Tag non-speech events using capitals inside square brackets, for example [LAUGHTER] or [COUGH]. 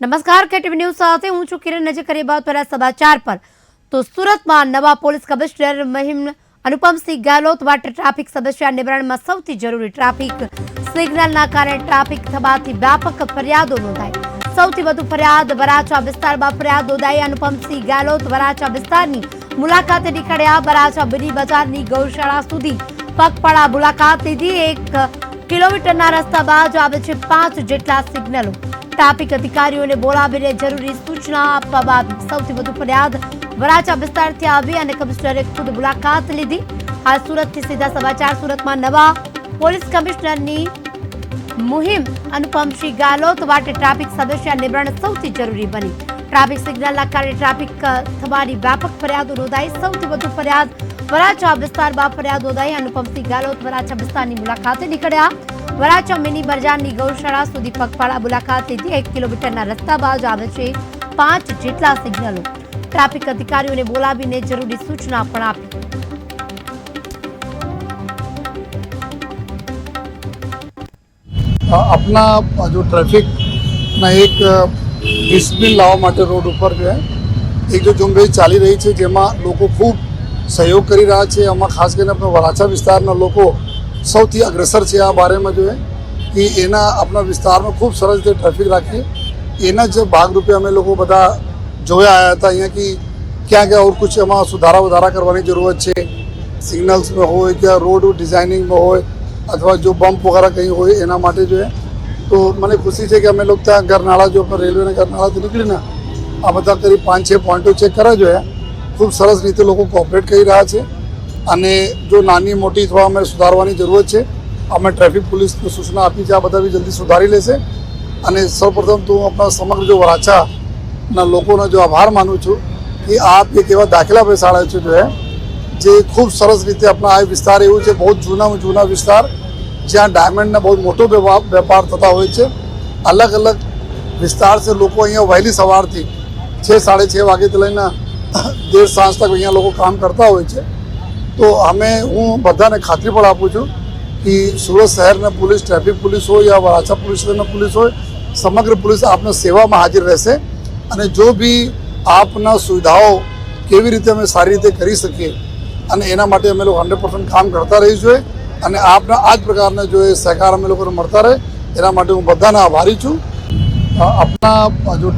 નમસ્કાર, KTV news સાથે હું છું કિરણ. નજર કરીએ બાદ પહેલા સમાચાર પર. તો સુરતમાં નવા પોલીસ કમિશનર મહિમ અનુપમસિંહ ગેહલોત માટે ટ્રાફિક સમસ્યા નિવારણમાં સૌથી જરૂરી ટ્રાફિક સિગ્નલના કારણે ટ્રાફિક થવાથી વ્યાપક ફરિયાદો નોંધાઈ. સૌથી વધુ ફરિયાદ વરાછા વિસ્તારમાં ફરિયાદ નોંધાઈ. અનુપમસિંહ ગેહલોત વરાછા વિસ્તારની મુલાકાતે નીકળ્યા. વરાછા બિની બજારની ગૌશાળા સુધી પગપાળા મુલાકાત લીધી. એક કિલોમીટરના રસ્તા બાદ આવે છે પાંચ જેટલા સિગ્નલો. ટ્રાફિક અધિકારીઓને બોલાવીને જરૂરી સૂચના આપવામાં આવી સૌથી વધુ ફરિયાદ વરાછા વિસ્તારથી આવી અને કમિશનરે ખુદ મુલાકાત લીધી. હાલ સુરતથી સીધા સમાચાર સુરતમાં નવા પોલીસ કમિશનરની મુહિમ અનુપમસિંહ ગાલોત માટે ટ્રાફિક સમસ્યા નિવારણ સૌથી જરૂરી બની. ટ્રાફિક સિગ્નલના કારણે ટ્રાફિક થવાની વ્યાપક ફરિયાદો નોંધાઈ. સૌથી વધુ ફરિયાદ વરાછા વિસ્તારમાં ફરિયાદ નોંધાઈ. અનુપમસિંહ ગાલોત વરાછા વિસ્તારની મુલાકાતે નીકળ્યા. વરાછા મિની બજારની ગૌશાળા સુધી પગપાળા મુલાકાત લીધી. એક કિલોમીટરના રસ્તા બાદ આવે છે પાંચ જેટલા સિગ્નલો. ટ્રાફિક અધિકારીઓને બોલાવીને જરૂરી સૂચના પણ આપી. આપના જો ટ્રાફિકના એક ડિસિપ્લિન લાવવા માટે રોડ ઉપર છે. એક જો ઝુંબેશ ચાલી રહી છે જેમાં લોકો ખૂબ સહયોગ કરી રહ્યા છે. આમાં ખાસ કરીને આપણા વરાછા વિસ્તારના લોકો સૌથી અગ્રેસર છે આ બારેમાં જોઈએ કે એના આપણા વિસ્તારમાં ખૂબ સરસ રીતે ટ્રાફિક રાખીએ. એના જ ભાગરૂપે અમે લોકો બધા જોયા આવ્યા હતા અહીંયા કે ક્યાં ક્યાં ઓર કુછ એમાં સુધારા વધારા કરવાની જરૂરત છે. સિગ્નલ્સમાં હોય કે રોડ ડિઝાઇનિંગમાં હોય અથવા જો બમ્પ વગેરે કંઈ હોય એના માટે જોઈએ તો મને ખુશી છે કે અમે લોકો ત્યાં ગરનાળા જો રેલવેના ગરનાળાથી નીકળીને આ બધા કરીબ પાંચ છ પોઈન્ટો ચેક કર્યા જો હે. ખૂબ સરસ રીતે લોકો કોઓપરેટ કરી રહ્યા છે. અને જો નાની મોટી થવા અમે સુધારવાની જરૂરત છે, અમે ટ્રાફિક પોલીસને સૂચના આપી છે, આ બધા બી જલ્દી સુધારી લેશે. અને સૌપ્રથમ તો હું આપણા સમગ્ર જો વરાછાના લોકોનો જો આભાર માનું છું કે આપ એક એવા દાખલા બેસાડે છે જો જે ખૂબ સરસ રીતે આપણા આ વિસ્તાર એવું છે, બહુ જૂનામાં જૂના વિસ્તાર, જ્યાં ડાયમંડના બહુ મોટો વેપા- વેપાર થતા હોય છે. અલગ અલગ વિસ્તાર છે, લોકો અહીંયા વહેલી સવારથી છ, સાડે છ વાગ્યાથી લઈને [LAUGHS] દેર સાંજ તક અહીંયા લોકો કામ કરતા હોય છે. તો અમે, હું બધાને ખાતરી પણ આપું છું કે સુરત શહેરના પોલીસ, ટ્રાફિક પોલીસ હોય યા વરાછા પોલીસ પોલીસ હોય, સમગ્ર પોલીસ આપના સેવામાં હાજર રહેશે અને જો બી આપના સુવિધાઓ કેવી રીતે અમે સારી રીતે કરી શકીએ અને એના માટે અમે લોકો હંડ્રેડ પર્સન્ટ કામ કરતા રહીશું જોઈએ અને આપના આ જ પ્રકારના જો એ સહકાર અમે લોકોને મળતા રહે, એના માટે હું બધાને આભારી છું. આપના જો